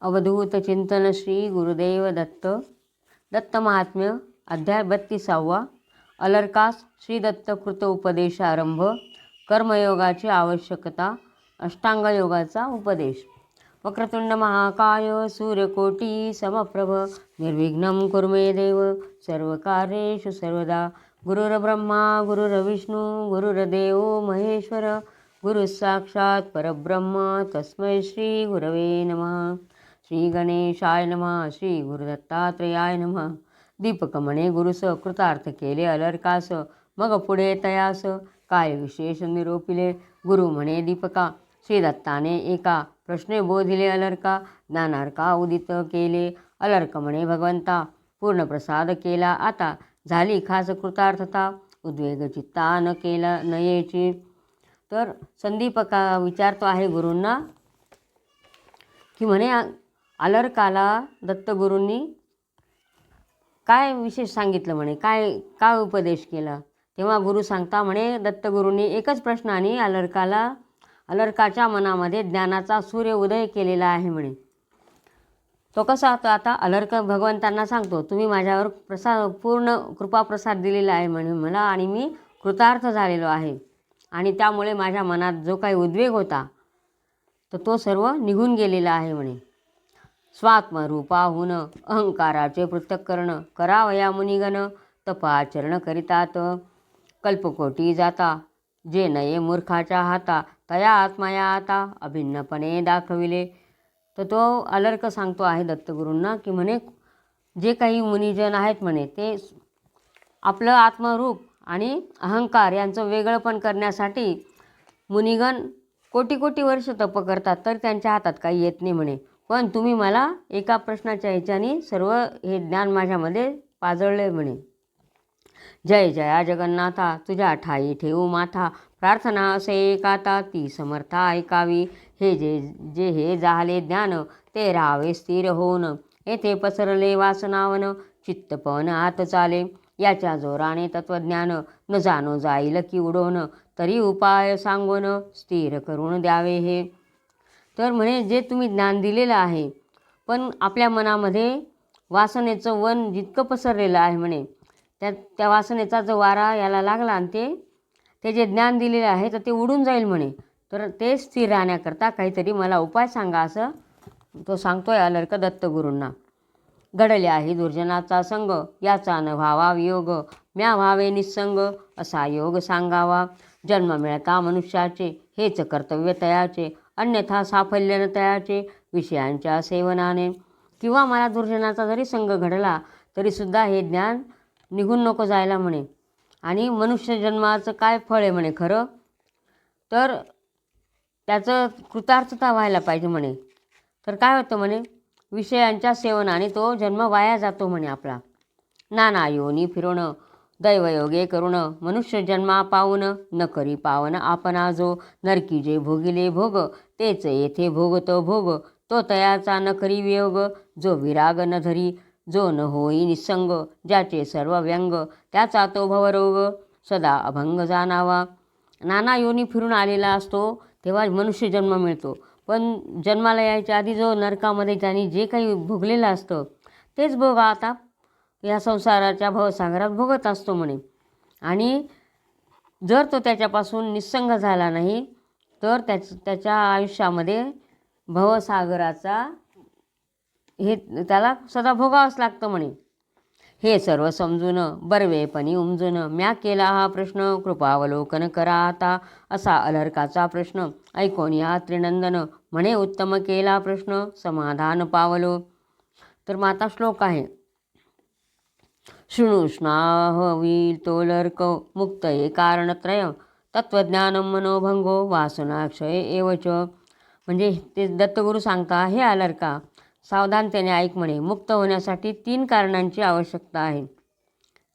अवधूत चिंतन श्री गुरुदेव दत्त. दत्त महात्म्य अध्याय बत्तीसावा. अलर्कास श्री दत्त कृत उपदेश आरंभ. कर्मयोगाची आवश्यकता. अष्टांग योगाचा उपदेश. वक्रतुंड महाकाय सूर्यकोटी समप्रभ. निर्विघ्नं कुर्मे देव देव. सर्वकार्येषु सर्वदा. गुरुर्ब्रह्मा गुरुर्विष्णू गुरुर्देव महेश्वर. गुरुः साक्षात् परब्रह्म. तस्मै श्री गुरवे नमः. श्री गणेशाय नमः. श्री गुरुदत्तात्रेयाय नमः. दीपकमणे गुरुस कृतार्थ केले अलर्कास. मग पुढे तयास. काय विशेष निरोपिले? गुरु म्हणे दीपका. श्री दत्ताने एका प्रश्ने बोधिले अलर्का. ज्ञानार्का उदित केले. अलर्क म्हणे भगवंता. पूर्ण प्रसाद केला आता. झाली खास कृतार्थता. उद्वेग चित्ता न केला न यायची तर संदीपका विचारतो आहे गुरूंना की म्हणे अलर्काला दत्तगुरूंनी काय विशेष सांगितलं म्हणे? काय काय उपदेश केला? तेव्हा गुरु सांगता म्हणे दत्तगुरूंनी एकच प्रश्नाने अलर्काला अलर्काच्या मनामध्ये ज्ञानाचा सूर्य उदय केलेला आहे म्हणे. तो कसा होतो? आता अलर्क भगवंतांना सांगतो तुम्ही माझ्यावर प्रसाद पूर्ण कृपाप्रसाद दिलेला आहे म्हणे मला आणि मी कृतार्थ झालेलो आहे आणि त्यामुळे माझ्या मनात जो काही उद्वेग होता तर तो सर्व निघून गेलेला आहे म्हणे. स्वात्मरूपाहून अहंकाराचे पृथक्करण करावया मुनिगण तपाचरण करितात. कल्पकोटी जाता जे नये मूर्खाच्या हाता तया आत्माया आता अभिन्नपणे दाखविले. तर तो अलर्क सांगतो आहे दत्तगुरूंना की म्हणे जे काही मुनिजन आहेत म्हणे ते आपलं आत्मरूप आणि अहंकार यांचं वेगळंपण करण्यासाठी मुनिगण कोटी कोटी वर्ष तप करतात तर त्यांच्या हातात काही येत नाही म्हणे. पण तुम्ही मला एका प्रश्नाच्या ह्याच्याने सर्व हे ज्ञान माझ्यामध्ये पाजळले म्हणे. जय जया जगन्नाथा तुझ्या ठाई ठेवू माथा. प्रार्थना असे एकाता ती समर्था ऐकावी. हे जे जे हे झाले ज्ञान ते राहावे स्थिर होऊन. येथे पसरले वासनावन चित्तपण आत चाले. याच्या जोराने तत्वज्ञान न जाणो जाईल की उडवणं तरी उपाय सांगून स्थिर करून द्यावे हे. तर म्हणे जे तुम्ही ज्ञान दिलेलं आहे पण आपल्या मनामध्ये वासनेचं वन जितकं पसरलेलं आहे म्हणे त्या त्या वासनेचा जो वारा याला लागला आणि ते ते जे ज्ञान दिलेलं आहे तर ते उडून जाईल म्हणे. तर ते स्थिर राहण्याकरता काहीतरी मला उपाय सांगा असं तो सांगतोय अलर्क दत्तगुरूंना घडले आहे दुर्जनाचा संग याचा न व्हावा वियोग. म्या व्हावे निसंग असा योग सांगावा. जन्म मिळता मनुष्याचे हेच कर्तव्य तयाचे. अन्यथा साफल्य न तयाचे विषयांच्या सेवनाने. किंवा मला दुर्जनाचा जरी संघ घडला तरीसुद्धा हे ज्ञान निघून नको जायला म्हणे. आणि मनुष्य जन्माचं काय फळ आहे म्हणे खरं? तर त्याचं कृतार्थता व्हायला पाहिजे म्हणे. तर काय होतं म्हणे? विषयांच्या सेवनाने तो जन्म वाया जातो म्हणे आपला. नाना योनी फिरवणं दैवयोगे करून मनुष्य जन्मा पावन न करी पावन आपणा जो. नरकी जे भोगिले भोग तेच येथे भोगतो भोग. तो तयाचा न करी वियोग जो विराग न धरी जो न होई निसंग ज्याचे सर्व व्यंग त्याचा तो भवरोग. सदा अभंग जाणावा. नाना योनी फिरून आलेला असतो तेव्हा मनुष्य जन्म मिळतो. पण जन्माला यायच्या आधी जो नरकामध्ये ज्यांनी जे काही भोगलेलं असतं तेच भोग आता या संसाराच्या भवसागरात भोगत असतो म्हणे. आणि जर तो त्याच्यापासून निस्संग झाला नाही तर त्याच त्याच्या आयुष्यामध्ये भवसागराचा हे त्याला सदा भोगावंच लागतं म्हणे. हे सर्व समजून बरवेपणी उमजून म्या केला हा प्रश्न कृपावलोकन करा आता असा अलर्काचा प्रश्न ऐकून या त्रिनंदन म्हणे उत्तम केला प्रश्न समाधान पावलो. तर माता श्लोक आहे. शृणुष्णाहवितोलर्क मुक्तये मुक्त हे कारणत्रय तत्वज्ञान मनोभंगो वासनाक्षय एवच म्हणजे ते दत्तगुरू सांगता हे अलर्का सावधानतेने ऐक म्हणे मुक्त होण्यासाठी तीन कारणांची आवश्यकता आहे.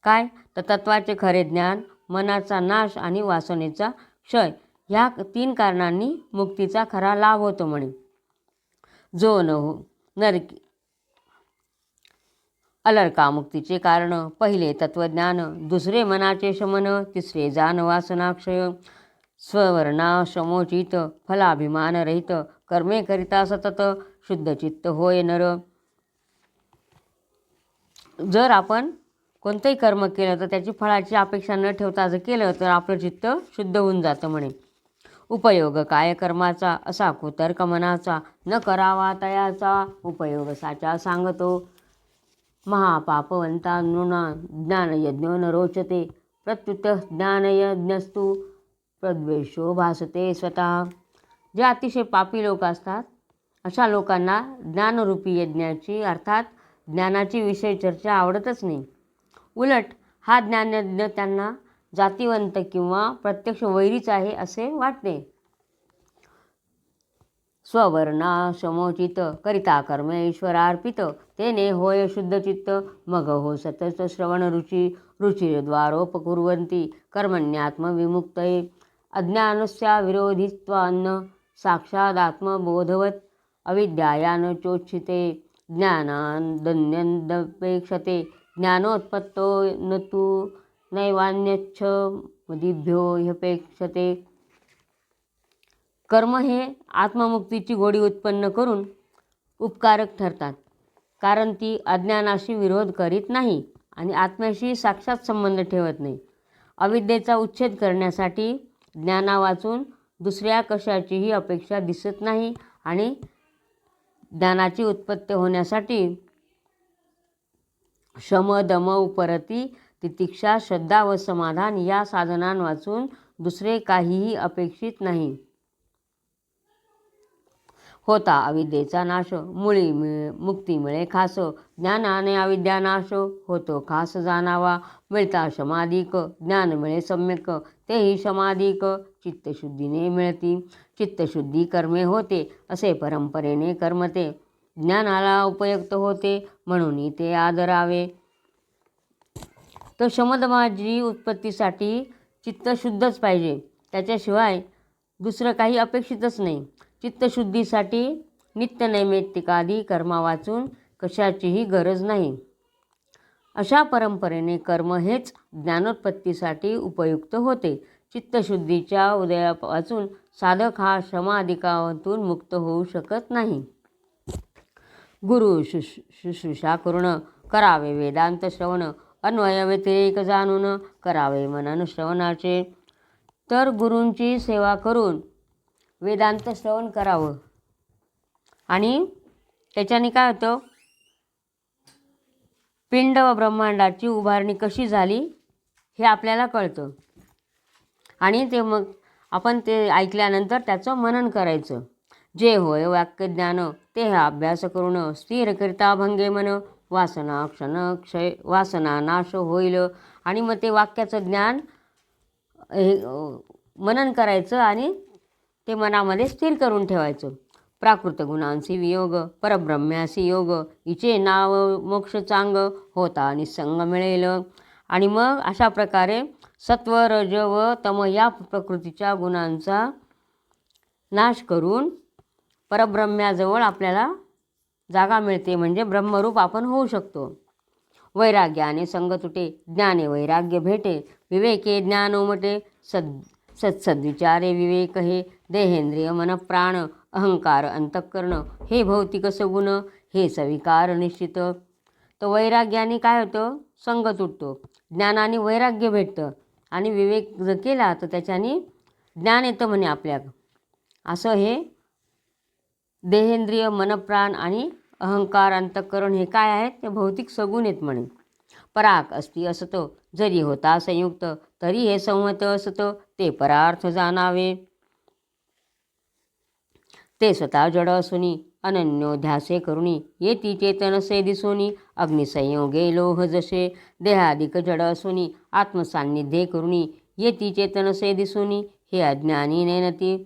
काय? तर तत्वाचे खरे ज्ञान मनाचा नाश आणि वासनेचा क्षय. ह्या तीन कारणांनी मुक्तीचा खरा लाभ होतो म्हणे. जो न हो नरकी अलर्कामुक्तीचे कारण पहिले तत्वज्ञान दुसरे मनाचे शमन तिसरे जानवासनाक्षय. स्ववर्णाशमोचित स्ववर्णा कर्मेकरिता फलाभिमान रहित कर्मे करिता सतत शुद्धचित्त होय नर. जर आपण कोणतंही कर्म केलं तर त्याची फळाची अपेक्षा न ठेवता जर केलं तर आपलं चित्त शुद्ध होऊन जातं म्हणे. उपयोग काय कर्माचा? असा कुतर्क मनाचा. न करावा तयाचा. उपयोग साचा सांगतो. महापापवंता नृणा ज्ञानयज्ञो न रोचते प्रत्युत ज्ञानयज्ञस्तु प्रद्वेषो भासते स्वतः। जे अतिशय पापी लोक असतात अशा लोकांना ज्ञानरूपी यज्ञाची अर्थात ज्ञानाची विषय चर्चा आवडतच नाही. उलट हा ज्ञानयज्ञ त्यांना जातिवंत किंवा प्रत्यक्ष वैरीच आहे असे वाटते. स्ववर्णा समोचित करिता कर्म ईश्वरार्पित तेने होय शुद्धचित्त मग हो सतत श्रवण रुची रुचिर्द्वारोपकुर्वन्ति कर्मण्यात्मविमुक्तये. अज्ञानस्या विरोधित्वान्न साक्षादात्मबोधवत् अविद्यायान चोच्छिते ज्ञानादन्यदपेक्षते ज्ञानोत्पत्तो न तु नैवान्यच्छ मदिभ्यो ह्यपेक्षते कर्म हे आत्ममुक्तीची गोडी उत्पन्न करून उपकारक ठरतात कारण ती अज्ञानाशी विरोध करीत नाही आणि आत्म्याशी साक्षात संबंध ठेवत नाही. अविद्येचा उच्छेद करण्यासाठी ज्ञाना वाचून दुसऱ्या कशाचीही अपेक्षा दिसत नाही आणि ज्ञानाची उत्पत्ती होण्यासाठी शम दम उपरती तितिक्षा श्रद्धा व समाधान या साधनांवाचून दुसरे काहीही अपेक्षित नाही. होता अविद्येचा नाश. मुळी मिळे मुक्ती मिळे खास. ज्ञानाने अविद्या नाश होतो खास जाणावा. मिळता समाधिक ज्ञान मिळे सम्यक. तेही समाधिक चित्तशुद्धीने मिळती. चित्तशुद्धी कर्मे होते असे परंपरेने कर्मते. ज्ञानाला उपयुक्त होते म्हणून ते आदरावे. तर शमदमाजी उत्पत्तीसाठी चित्त शुद्धच पाहिजे. त्याच्याशिवाय दुसरं काही अपेक्षितच नाही. चित्तशुद्धीसाठी नित्यनैमित्तिकादी कर्मा वाचून कशाचीही गरज नाही. अशा परंपरेने कर्म हेच ज्ञानोत्पत्तीसाठी उपयुक्त होते. चित्तशुद्धीच्या उदयापासून साधक हा श्रमाधिकातून मुक्त होऊ शकत नाही. गुरु शुश शुश्रूषा करून करावे वेदांत श्रवण अन्वय व्यतिरेक जाणून करावे मनन श्रवणाचे. तर गुरूंची सेवा करून वेदांत श्रवण करावं. आणि त्याच्याने काय होतं? पिंड व ब्रह्मांडाची उभारणी कशी झाली हे आपल्याला कळतं. आणि ते मग आपण ते ऐकल्यानंतर त्याचं मनन करायचं. जे होय वाक्यज्ञान ते हा अभ्यास करून स्थिर करिता भंगे मन वासना क्षण क्षय वासना नाश होईल. आणि मग ते वाक्याचं ज्ञान हे मनन करायचं आणि ते मनामध्ये स्थिर करून ठेवायचं. प्राकृत गुणांशी वियोग परब्रह्म्याशी योग हिचे नाव मोक्ष चांग होता निसंग मिळेल. आणि मग अशा प्रकारे सत्व रज व तम या प्रकृतीच्या गुणांचा नाश करून परब्रह्म्याजवळ आपल्याला जागा मिळते. म्हणजे ब्रह्मरूप आपण होऊ शकतो. वैराग्याने संग तुटे ज्ञाने वैराग्य भेटे विवेके ज्ञान उमटे सद सत्सद्विचारे विवेक हे देहेंद्रिय मन प्राण अहंकार अंतःकरण हे भौतिक सगुण हे सविकार निश्चित. तर वैराग्याने काय होतं? संग तुटतो ज्ञानाने वैराग्य भेटतं. आणि विवेक जर केला तर त्याच्याने ज्ञान येतं म्हणे आपल्या असं हे देहेंद्रिय मनप्राण आणि अहंकार अंतःकरण हे काय आहेत? ते भौतिक सगुण आहेत म्हणे. पराक असती असतो. जरी होता संयुक्त तरी हे संहत असतं. ते परार्थ जाणावे. ते स्वतः जड असुनी अनन्योध्यासे करुणी येती चेतनसे दिसोनी अग्निसंयोगे लोह जसे देहाधिक जड असुनी आत्मसान्निध्ये करुणी येती चेतनसे दिसोनी हे अज्ञानी नेनती.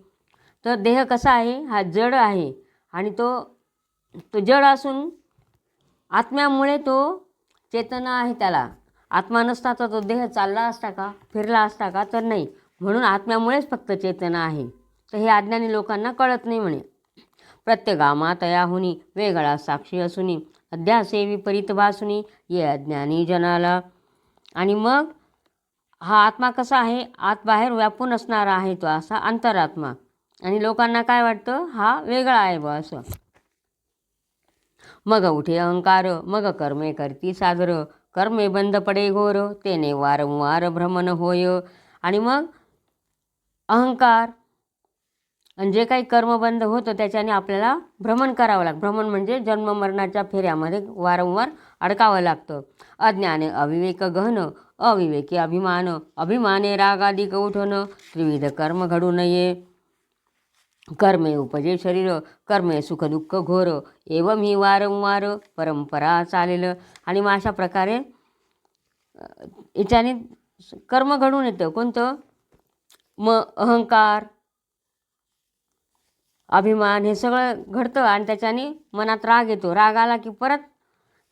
तर देह कसा आहे? हा जड आहे आणि तो तो जड असून आत्म्यामुळे तो चेतना आहे त्याला. आत्मा नसता तर तो देह चालला असता का? फिरला असता का? तर नाही. म्हणून आत्म्यामुळेच फक्त चेतना आहे. तर हे अज्ञानी लोकांना कळत नाही म्हणे. प्रत्यगामा तयाहुनी वेगळा साक्षी असूनी अध्यासे विपरीत भासुनी ये अज्ञानी जनाला. आणि मग हा आत्मा कसा आहे? आत बाहेर व्यापून असणारा आहे तो असा अंतरात्मा. आणि लोकांना काय वाटतं? हा वेगळा आहे ब असं. मग उठे अहंकार मग कर्मे करती सागर कर्मे बंद पडे घोर तेने वारंवार भ्रमण होय. आणि मग अहंकार आणि जे काही कर्म बंद होतं त्याच्याने आपल्याला भ्रमण करावं लागतं. भ्रमण म्हणजे जन्म मरणाच्या फेऱ्यामध्ये वारंवार अडकावं लागतं. अज्ञाने अविवेक गहन अविवेकी अभिमान अभिमाने रागादिक उठणं त्रिविध कर्म घडू नये. कर्मे उपजे शरीर कर्मे सुखदुःख घोर एवं ही वारंवार परंपरा चालेल. आणि मग अशा प्रकारे याच्याने कर्म घडून येतं. कोणतं? मग अहंकार अभिमान हे सगळं घडतं आणि त्याच्याने मनात राग येतो. राग आला की परत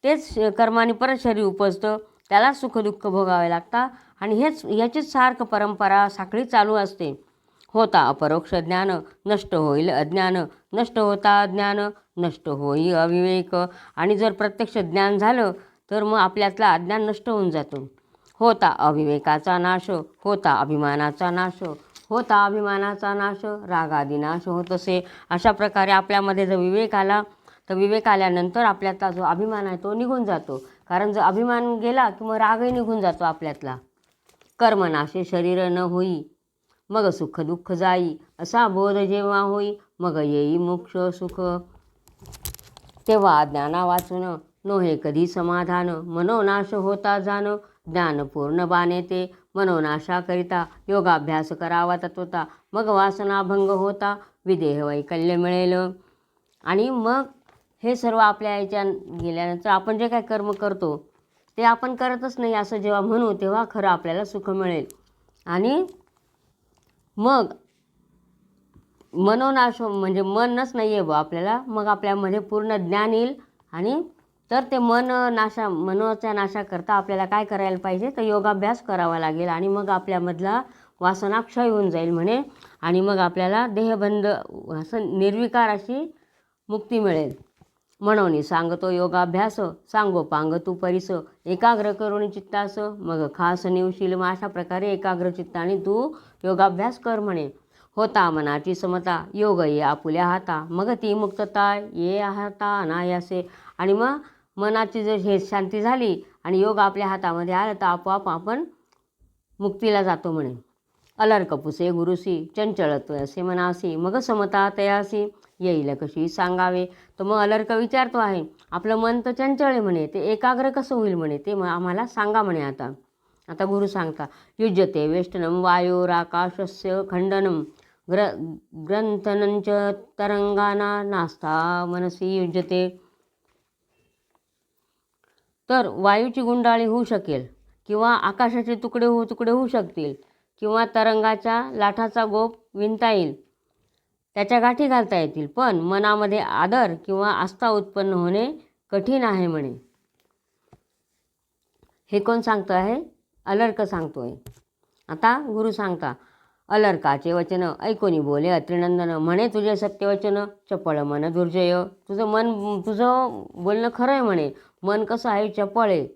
तेच कर्माने परत शरीर उपजतं. त्याला सुखदुःख भोगावे लागतात आणि हेच याचीच सारखं परंपरा साखळी चालू असते. होता अपरोक्ष ज्ञान नष्ट होईल अज्ञान. नष्ट होता अज्ञान नष्ट होई अविवेक. आणि जर प्रत्यक्ष ज्ञान झालं तर मग आपल्यातला अज्ञान नष्ट होऊन जातो. होता अविवेकाचा नाश होता अभिमानाचा नाश. होता अभिमानाचा नाश रागादी नाश होत असे. अशा प्रकारे आपल्यामध्ये जर विवेक आला तर विवेक आल्यानंतर आपल्यातला जो अभिमान आहे तो निघून जातो. कारण जर अभिमान गेला की मग रागही निघून जातो आपल्यातला. कर्मनाशे शरीर न होई मग सुख दुःख जाई असा बोध जेव्हा होई मग येई मोक्ष सुख. तेव्हा ज्ञाना वाचून नोहे कधी समाधान मनोनाश होता जाणं ज्ञान पूर्ण बाणे ते मनोनाशाकरिता योगाभ्यास करावा तत्वता मग वासनाभंग होता विदेह वैकल्य मिळेल. आणि मग हे सर्व आपल्या याच्या गेल्यानंतर आपण जे काय कर्म करतो ते आपण करतच नाही असं जेव्हा म्हणू तेव्हा खरं आपल्याला सुख मिळेल. आणि मग मनोनाश म्हणजे मनच नाही आहे बा आपल्याला मग आपल्यामध्ये पूर्ण ज्ञान येईल आणि तर ते मन नाशा मनोच्या नाशाकरता आपल्याला काय करायला पाहिजे? तर योगाभ्यास करावा लागेल आणि मग आपल्यामधला वासना क्षय होऊन जाईल म्हणे आणि मग आपल्याला देहबंद असं निर्विकार अशी मुक्ती मिळेल. म्हणून सांगतो योगाभ्यास सांगो पांग तू परिस एकाग्र करून चित्तास मग खास निवशील मग अशा प्रकारे एकाग्र चित्ताने तू योगाभ्यास कर म्हणे. होता मनाची समता योग ये आपुल्या हाता मग ती मुक्तता ये हाता अनायासे आणि मग मनाची जर हे शांती झाली आणि योग आपल्या हातामध्ये आलं तर आपोआप आपण मुक्तीला जातो म्हणे. अलर्क पुसे गुरुसी चंचळत्व असे मनासी मग समता तयासी येईल कशी सांगावे? तर मग अलर्क विचारतो आहे आपलं मन तर चंचळ आहे म्हणे ते एकाग्र कसं होईल म्हणे ते मग आम्हाला सांगा म्हणे आता. आता गुरु सांगता युज्यते वेष्टनम वायोराकाशस्य खंडनम ग्र ग्रंथनंच तरंगाना नास्ता मनसी युज्यते. तर वायूची गुंडाळी होऊ शकेल किंवा आकाशाचे तुकडे होऊ तुकडे होऊ शकतील किंवा तरंगाच्या लाठाचा गोप विणता येईल. त्याच्या गाठी घालता येतील पण मनामध्ये आदर किंवा आस्था उत्पन्न होणे कठीण आहे म्हणे. हे कोण सांगतं आहे अलर्क सांगतो आहे आता गुरु सांगता अलर्काचे वचन ऐकोनी बोले अत्रिनंदन म्हणे तुझे सत्यवचन चपळ मन दुर्जय. तुझं मन तुझं बोलणं खरं आहे म्हणे. मन कसं आहे चपळ आहे.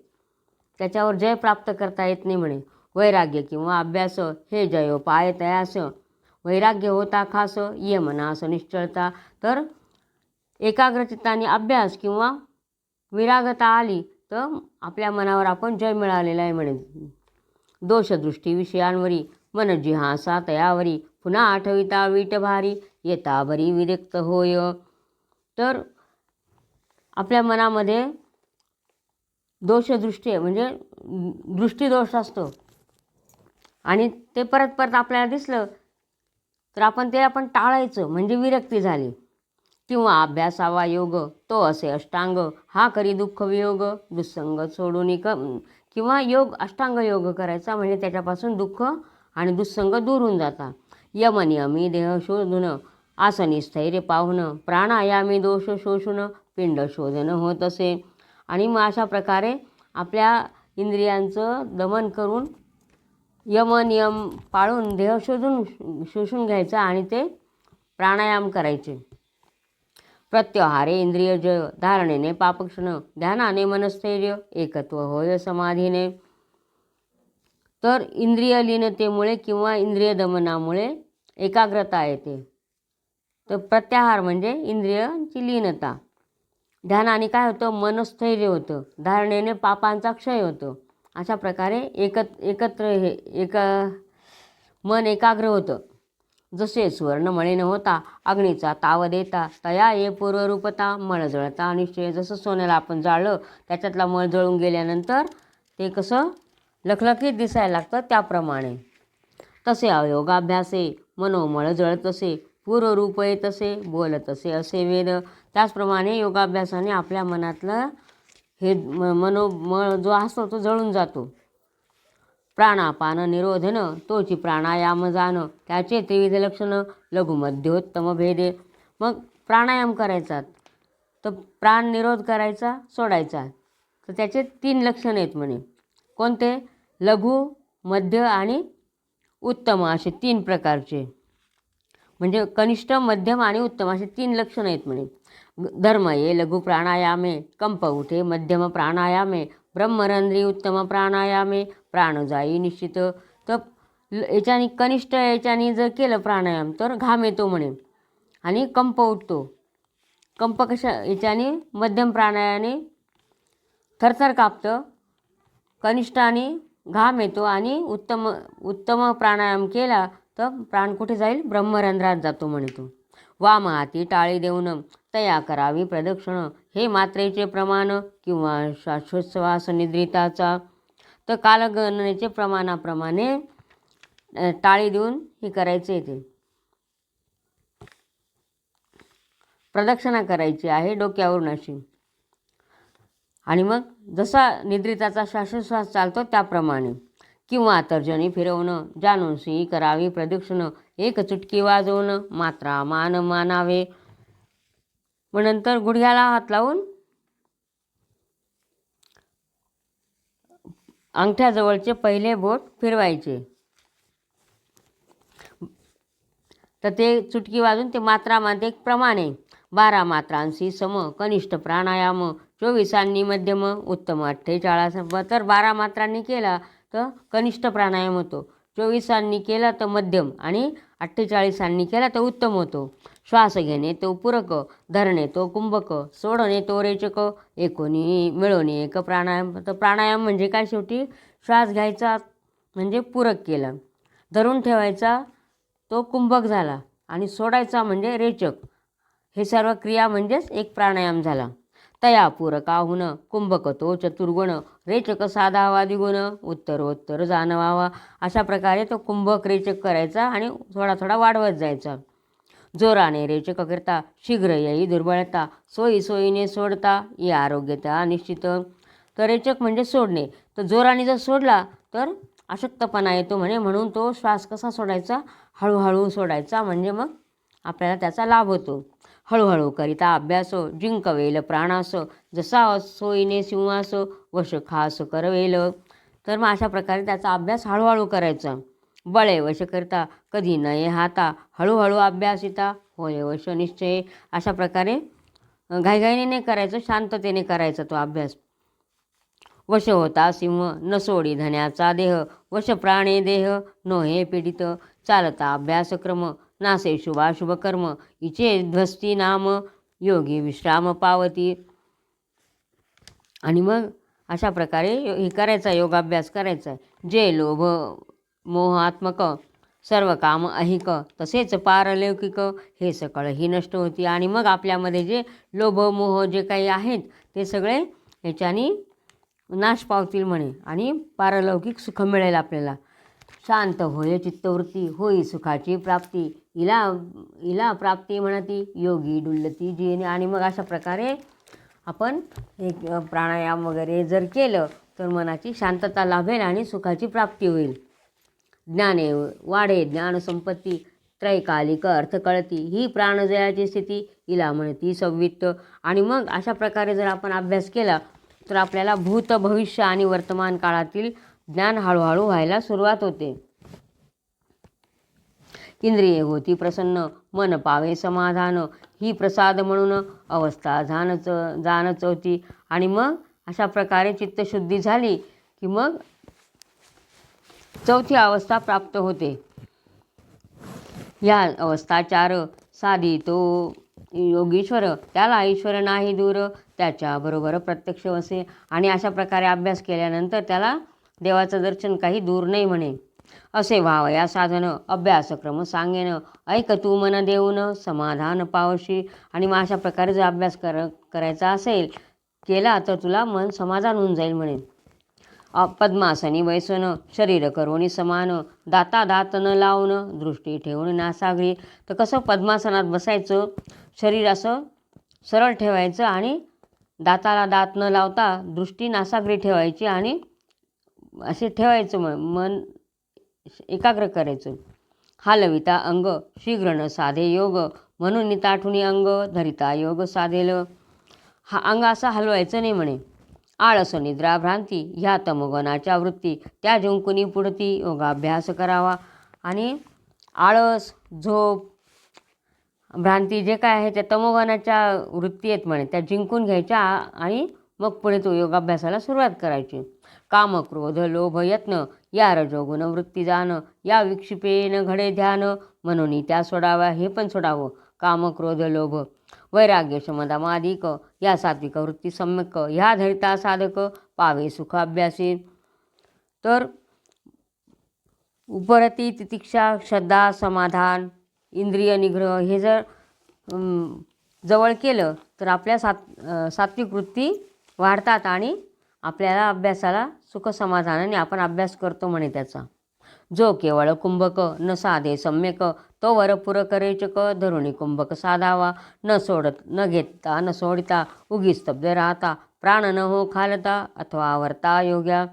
त्याच्यावर जय प्राप्त करता येत नाही म्हणे. वैराग्य किंवा अभ्यास हे जयो पाय तयास. वैराग्य होता खास ये मनास निश्चळता. तर एकाग्रचित्ताने अभ्यास किंवा विरागता आली तर आपल्या मनावर आपण जय मिळालेला आहे म्हणे. दोषदृष्टी विषयांवरी मन जिहासा तयावरी पुन्हा आठविता वीट भारी येता बरी विरक्त होय. तर आपल्या मनामध्ये दोषदृष्टी म्हणजे दृष्टीदोष असतो. आणि ते परत परत आपल्याला दिसलं तर आपण ते आपण टाळायचं म्हणजे विरक्ती झाली. किंवा अभ्यासावा योग तो असे अष्टांग हा करी दुःख वियोग दुःसंग सोडून क किंवा योग अष्टांग योग करायचा म्हणजे त्याच्यापासून दुःख आणि दुःसंग दूर होऊन जाता यमनियमी देह शोधून आसनी स्थैर्य पाहणं प्राणायामी दोष शोषणं पिंड शोधणं होत असे. आणि मग अशा प्रकारे आपल्या इंद्रियांचं दमन करून यमनियम पाळून देह शोधून शोषून घ्यायचा आणि ते प्राणायाम करायचे. प्रत्याहारे इंद्रिय जय धारणेने पापक्षण ध्यानाने मनस्थैर्य एकत्व होय समाधीने. तर इंद्रिय लीनतेमुळे किंवा इंद्रिय दमनामुळे एकाग्रता येते. तर प्रत्याहार म्हणजे इंद्रियांची लीनता. ध्यानाने काय होतं? मनस्थैर्य होतं. धारणेने पापांचा क्षय होतो. अशा प्रकारे एकत एकत्र हे एका मन एकाग्र होतं. जसे सुवर्ण न होता अग्नीचा ताव देता तया ये पूर्वरूपता मळ जळता निश्चय जसं सोन्याला आपण जाळलं त्याच्यातला मळ जळून गेल्यानंतर ते कसं लखलखीत दिसायला लागतं त्याप्रमाणे. तसे योगाभ्यासे मनोमळ जळत असे पूर्वरूप येत असे बोलत असे असे वेद. त्याचप्रमाणे योगाभ्यासाने आपल्या मनातलं हे म- मनोमळ जो असतो तो जळून जातो. प्राणापान निरोधन तोची प्राणायाम जाणं त्याचे त्रिविध लक्षणं लघुमध्योत्तम भेदे. मग प्राणायाम करायचा तर प्राण निरोध करायचा सोडायचा. तर त्याचे तीन लक्षण आहेत म्हणे. कोणते? लघु मध्य आणि उत्तम असे तीन प्रकारचे. म्हणजे कनिष्ठ मध्यम आणि उत्तम असे तीन लक्षणं आहेत म्हणे. धर्म ये लघु प्राणायामे कंप उठे मध्यम प्राणायामे ब्रह्मरंध्री उत्तम प्राणायामे प्राण जाई निश्चित. तर ल- कनिष्ठ याच्याने जर केलं प्राणायाम तर घाम येतो म्हणे. आणि कंप उठतो. कंप कशा याच्याने मध्यम प्राणायाने थरथर कापतं. कनिष्ठाने घाम येतो आणि उत्तम उत्तम प्राणायाम केला तर प्राण कुठे जाईल? ब्रह्मरंध्रात जातो म्हणे तो वाम हाती टाळी देऊन तया करावी प्रदक्षिण. हे मात्रेचे प्रमाण किंवा श्वासोच्छ्वास निद्रिताचा तर कालगणनेचे प्रमाणाप्रमाणे टाळी देऊन हे करायचे ते. प्रदक्षिणा करायची आहे डोक्यावरून अशी. आणि मग जसा निद्रिताचा श्वासोश्वास चालतो त्याप्रमाणे. किंवा तर्जनी फिरवणं जाणूनशी करावी प्रदक्षिणं एक चुटकी वाजवणं मात्रा मान मानावे. मग नंतर गुडघ्याला हात लावून अंगठ्याजवळचे पहिले बोट फिरवायचे. तर ते चुटकी वाजून ते मात्रामध्ये एक प्रमाणे. बारा मात्रांशी सम कनिष्ठ प्राणायाम चोवीसांनी मध्यम उत्तम. अठ्ठेचाळीस तर बारा मात्रांनी केला तर कनिष्ठ प्राणायाम होतो. चोवीसांनी केला तर मध्यम आणि अठ्ठेचाळीसांनी केला तर उत्तम होतो. श्वास घेणे तो पूरक धरणे तो कुंभक सोडणे तो रेचक एकोणी मिळवणे एक प्राणायाम. तर प्राणायाम म्हणजे काय शेवटी? श्वास घ्यायचा म्हणजे पूरक केला. धरून ठेवायचा तो कुंभक झाला आणि सोडायचा म्हणजे रेचक. हे सर्व क्रिया म्हणजेच एक प्राणायाम झाला. तया पूरकाहून कुंभक तो चतुर्गुण रेचक साधावादी गुण. उत्तरोत्तर जाणवावा. अशा प्रकारे तो कुंभक रेचक करायचा आणि थोडा थोडा वाढवत जायचा. जोराने रेचक करता शीघ्र येई दुर्बळता सोयी सोयीने सोडता ये आरोग्यता निश्चित. तर रेचक म्हणजे सोडणे. तर जोराने जर सोडला तर अशक्तपणा येतो म्हणे. म्हणून तो श्वास कसा सोडायचा? हळूहळू सोडायचा. म्हणजे मग आपल्याला त्याचा लाभ होतो. हळूहळू करिता अभ्यास जिंकवेल प्राणास जसा सोयीने सिंहास वश खास करवेल. तर मग अशा प्रकारे त्याचा अभ्यास हळूहळू करायचा. बळे वश करता कधी नये हाता हळूहळू अभ्यासिता होय वश निश्चय. अशा प्रकारे घाईघाईने नाही करायचं शांततेने करायचा तो अभ्यास. वश होता सिंह न सोडी धन्याचा देह वश प्राणे देह नो हे पीडित चालता अभ्यासक्रम नासे शुभाशुभ कर्म इचे ध्वस्ती नाम योगी विश्राम पावती. आणि मग अशा प्रकारे हे करायचा योगाभ्यास करायचा. जे लोभ मोहात्मक सर्व काम अहिक तसेच पारलौकिक हे सकळही नष्ट होती. आणि मग आपल्यामध्ये जे लोभ मोह जे काही आहेत ते सगळे याच्याने नाश पावतील म्हणे. आणि पारलौकिक सुख मिळेल आपल्याला. शांत होय चित्तवृत्ती होई सुखाची प्राप्ती. इला इला प्राप्ती म्हणती योगी डुल्लती जीने. आणि मग अशा प्रकारे आपण एक प्राणायाम वगैरे जर केलं तर मनाची शांतता लाभेल आणि सुखाची प्राप्ती होईल. ज्ञाने वाढे ज्ञानसंपत्ती त्रैकालिक अर्थ कळती. ही प्राणजयाची स्थिती इला म्हणती संवित्त. आणि मग अशा प्रकारे जर आपण अभ्यास केला तर आपल्याला भूत भविष्य आणि वर्तमान काळातील ज्ञान हळूहळू व्हायला सुरुवात होते. इंद्रिये होती प्रसन्न मन पावे समाधान. ही प्रसाद म्हणून अवस्था जाणच जाणच होती. आणि मग अशा प्रकारे चित्तशुद्धी झाली की मग चौथी अवस्था प्राप्त होते. या अवस्था चार साधी तो योगीश्वर. त्याला ईश्वर नाही दूर त्याच्याबरोबर प्रत्यक्ष वसे. आणि अशा प्रकारे अभ्यास केल्यानंतर त्याला देवाचं दर्शन काही दूर नाही म्हणे. असे व्हाव या साधनं अभ्यासक्रम सांगेन. ऐक तू मन देऊन समाधान पावशी. आणि मग अशा प्रकारे जर अभ्यास कर करायचा असेल केला तर तुला मन समाधान होऊन जाईल म्हणे. पद्मासनी वैसन शरीर करोनी समान. दाता दात न लावून दृष्टी ठेवून नासागरी. तर कसं पद्मासनात बसायचं? शरीर असं सरळ ठेवायचं आणि दाताला दात न लावता दृष्टी नासागरी ठेवायची आणि असे ठेवायचं मन मन एकाग्र करायचं. हालविता अंग शीघ्र न साधे योग म्हणून ताठुनी अंग धरिता योग साधेल. हा अंग असा हलवायचं नाही म्हणे. आळस निद्रा भ्रांती ह्या तमोगणाच्या वृत्ती. त्या जिंकुनी पुढती योगाभ्यास करावा. आणि आळस झोप भ्रांती जे काय आहे त्या तमोगणाच्या वृत्ती आहेत म्हणे त्या जिंकून घ्यायच्या आणि मग पुढे तो योगाभ्यासाला सुरुवात करायची. काम क्रोध लोभ यत्न या रजोगुण वृत्ती जाण या विक्षिपेन घडे ध्यान म्हणून त्या सोडाव्या हे पण सोडावं. काम क्रोध लोभ वैराग्य शमदामादिक या सात्विक वृत्ती सम्यक ह्या धरिता साधक पावे सुखाभ्यासी तर उपरती तितिक्षा श्रद्धा समाधान इंद्रिय निग्रह हे जर जवळ केलं तर आपल्या सात सात्विक वृत्ती वाढतात आणि आपल्याला अभ्यासाला सुख समाधानाने आपण अभ्यास करतो म्हणे त्याचा. जो केवळ कुंभक न साधे सम्यक तो वर पुर करेचक धरुणी कुंभक साधावा. न सोडत न घेता न सोडता उगी स्तब्ध राहता. प्राण न हो खालता अथवा वर्ता योग्या.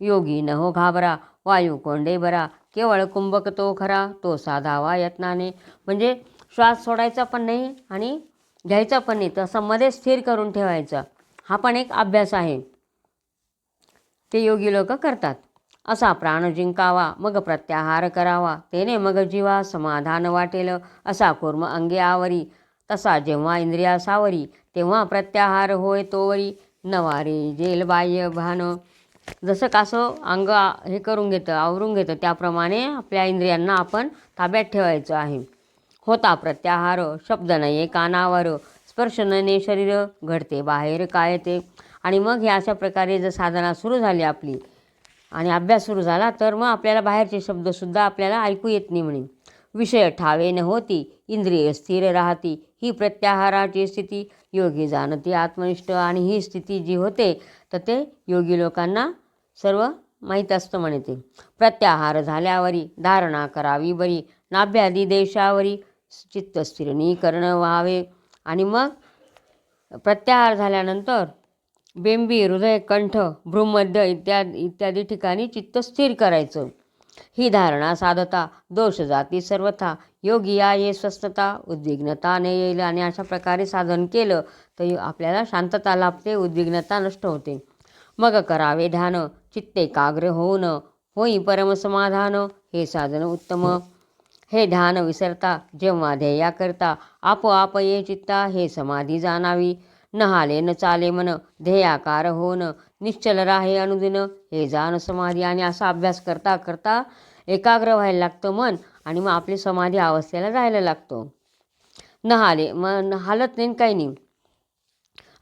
योगी न हो घाबरा वायू कोंडे बरा. केवळ कुंभक तो खरा तो साधावा यत्नाने. म्हणजे श्वास सोडायचा पण नाही आणि घ्यायचा पण नाही तसं मध्ये स्थिर करून ठेवायचा. हा पण एक अभ्यास आहे. ते योगी लोक करतात. असा प्राण जिंकावा मग प्रत्याहार करावा तेने मग जीवा समाधान वाटेल असा कुर्म अंगे आवरी तसा जेव्हा इंद्रिया सावरी तेव्हा प्रत्याहार होय तोवरी नवारी जेल बाह्य भान. जसं कासं अंग हे करून घेतं आवरून घेतं त्याप्रमाणे आपल्या इंद्रियांना आपण ताब्यात ठेवायचं आहे. होता प्रत्याहार शब्द नये कानावर स्पर्श नये शरीर घडते बाहेर काय ते आणि मग हे अशा प्रकारे जर साधना सुरू झाली आपली आणि अभ्यास सुरू झाला तर मग आपल्याला बाहेरचे शब्दसुद्धा आपल्याला ऐकू येत नाही म्हणे. विषय ठावे न होती इंद्रिय स्थिर राहती ही प्रत्याहाराची स्थिती योगी जाणती आत्मनिष्ठ आणि ही स्थिती जी होते तर ते योगी लोकांना सर्व माहीत असतं म्हणे ते. प्रत्याहार झाल्यावरी धारणा करावी बरी नाभ्यादी देशावरी चित्त करणं व्हावे. आणि मग प्रत्याहार झाल्यानंतर बेंबी हृदय कंठ भ्रूमध्य इत्यादी इत्यादी ठिकाणी चित्त स्थिर करायचं. ही धारणा साधता दोष जाती सर्वथा. योगी या ये स्वस्थता उद्विग्नता न येईल आणि अशा प्रकारे साधन केलं तर आपल्याला शांतता लाभते उद्विग्नता नष्ट होते. मग करावे ध्यान चित्ते एकाग्र होऊन होई परमसमाधान हे साधन उत्तम. हे ध्यान विसरता जेव्हा ध्येया करता आपोआप ये चित्ता हे समाधी जाणावी. न हाले न चाले मन ध्येयाकार होन निश्चल राहे अनुदिन. हे जाण समाधी आणि असा अभ्यास करता करता एकाग्र व्हायला लागतं मन आणि मग आपली समाधी अवस्थेला जायला लागतो. न हाले मन हालत नाही काही नाही.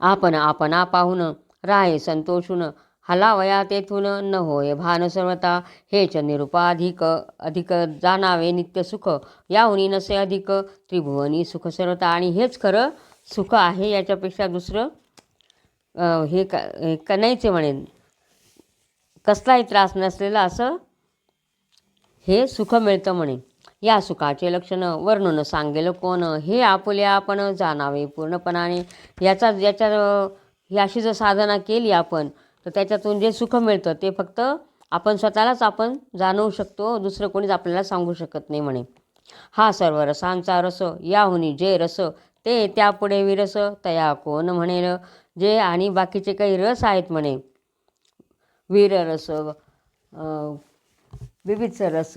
आपण आपण पाहून राहे संतोषून हलावया तेथून न होय भान सर्वता हेच निरुपाधिक अधिक जाणावे नित्य सुख याहुनी नसे अधिक. त्रिभुवनी सुख सर्वता आणि हेच खरं सुख आहे याच्यापेक्षा दुसरं हे का हे म्हणेन. कसलाही त्रास नसलेला असं हे सुख मिळतं म्हणे या सुखाचे लक्षण वर्णन सांगेलं कोण? हे आपुले आपण जाणावे पूर्णपणाने. याचा याच्या याशी अशी जर साधना केली आपण तर त्याच्यातून जे सुख मिळतं ते फक्त आपण स्वतःलाच आपण जाणवू शकतो दुसरं कोणीच आपल्याला सांगू शकत नाही म्हणे. हा सर्व रसांचा रस याहुनी जे रस ते त्यापुढे विरस तया कोण म्हणेल? जे आणि बाकीचे काही रस आहेत म्हणे. वीररस अं, विविध रस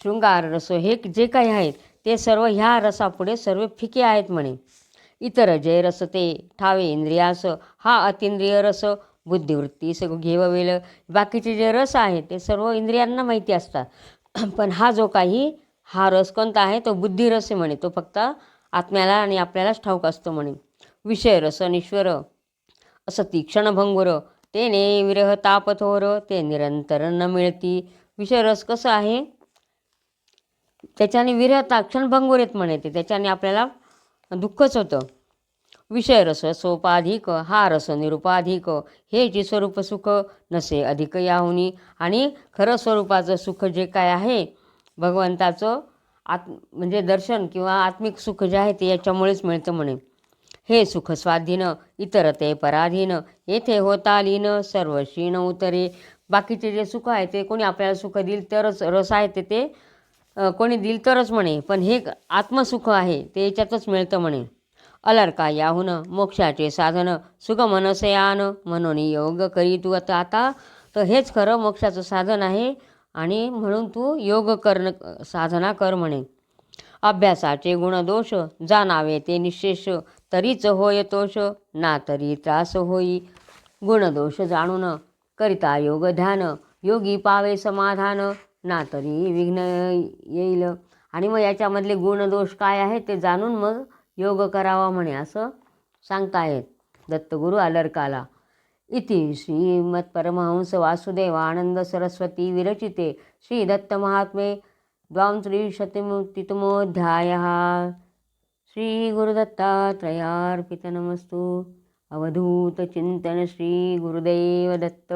शृंगार रस हे जे काही आहेत ते सर्व ह्या रसापुढे सर्व फिके आहेत म्हणे. इतर जे रस ते ठावे इंद्रियास हा अतिंद्रिय रस बुद्धिवृत्ती सगळं घेववेल. बाकीचे जे रस आहेत ते सर्व इंद्रियांना माहिती असतात. पण हा जो काही हा रस कोणता आहे तो बुद्धिरस म्हणे. तो फक्त आत्म्याला आणि आपल्यालाच ठाऊक असतो म्हणे. विषय रसनिश्वर असं तीक्ष्ण भंगुर तेने विरह तापथोर ते निरंतर न मिळती. विषय रस कसं आहे? त्याच्याने विरह ताक्षण भंगुर येत म्हणे ते. त्याच्याने आपल्याला दुःखच होतं. विषय रस सोपाधिक हा रस निरुपाधिक. हे जे स्वरूप सुख नसे अधिक याहुनी. आणि खरं स्वरूपाचं सुख जे काय आहे भगवंताचं आत म्हणजे दर्शन किंवा आत्मिक सुख जे आहे ते याच्यामुळेच मिळतं म्हणे. हे सुख स्वाधीन इतर ते पराधीन येथे होता लीन सर्व क्षीण उतरे. बाकीचे जे सुख आहे ते कोणी आपल्याला सुख दिल तरच रस आहे ते ते कोणी दिल तरच म्हणे. पण हे आत्मसुख आहे ते याच्यातच मिळतं म्हणे. अलर्का याहून मोक्षाचे साधन सुगमनसयान म्हणून योग करी तू आता आता. तर हेच खरं मोक्षाचं साधन आहे. आणि म्हणून तू योग करण साधना कर म्हणे. अभ्यासाचे गुणदोष जाणावे ते निशेष तरीच होय तोष ना तरी त्रास होई. गुणदोष जाणून करिता योग ध्यान योगी पावे समाधान ना तरी विघ्न येईल. आणि मग याच्यामधले गुणदोष काय आहे ते जाणून मग योग करावा म्हणे असं सांगतायत दत्तगुरु अलर्काला इति श्रीमत्परमहंस वासुदेवानंद सरस्वती विरचिते श्रीदत्तमहात्मे दत्त श्रीगुरुदत्तात्रयार्पितनमस्तु। अवधूतचिन्तन श्रीगुरुदेवदत्त।